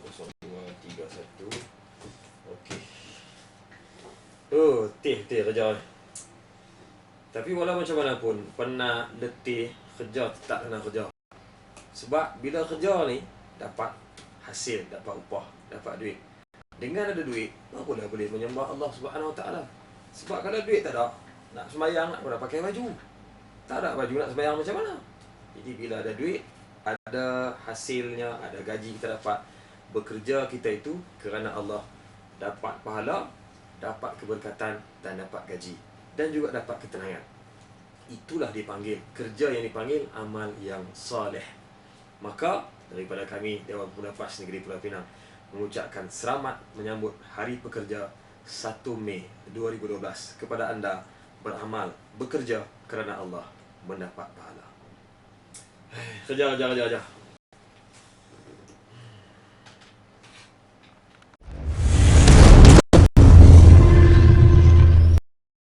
80231 Okey. Oh, tih, tih kerja. Tapi walau macam mana pun Penat, letih, kerja tetap kena kerja? Sebab bila kerja ni Dapat hasil, dapat upah, dapat duit. Dengan ada duit, apa dah boleh menyembah Allah Taala? Sebab kalau duit tak ada Nak sembahyang, nak pernah pakai baju. Tak ada baju nak sembahyang macam mana? Jadi bila ada duit Ada hasilnya, ada gaji kita dapat Bekerja kita itu kerana Allah Dapat pahala Dapat keberkatan dan dapat gaji Dan juga dapat ketenangan Itulah dipanggil Kerja yang dipanggil amal yang saleh Maka daripada kami Dewan Pemuda PAS Negeri Pulau Pinang Mengucapkan selamat menyambut Hari Pekerja 1 Mei 2012 Kepada anda beramal, bekerja kerana Allah mendapat pahala. Kerja, kerja, kerja, kerja.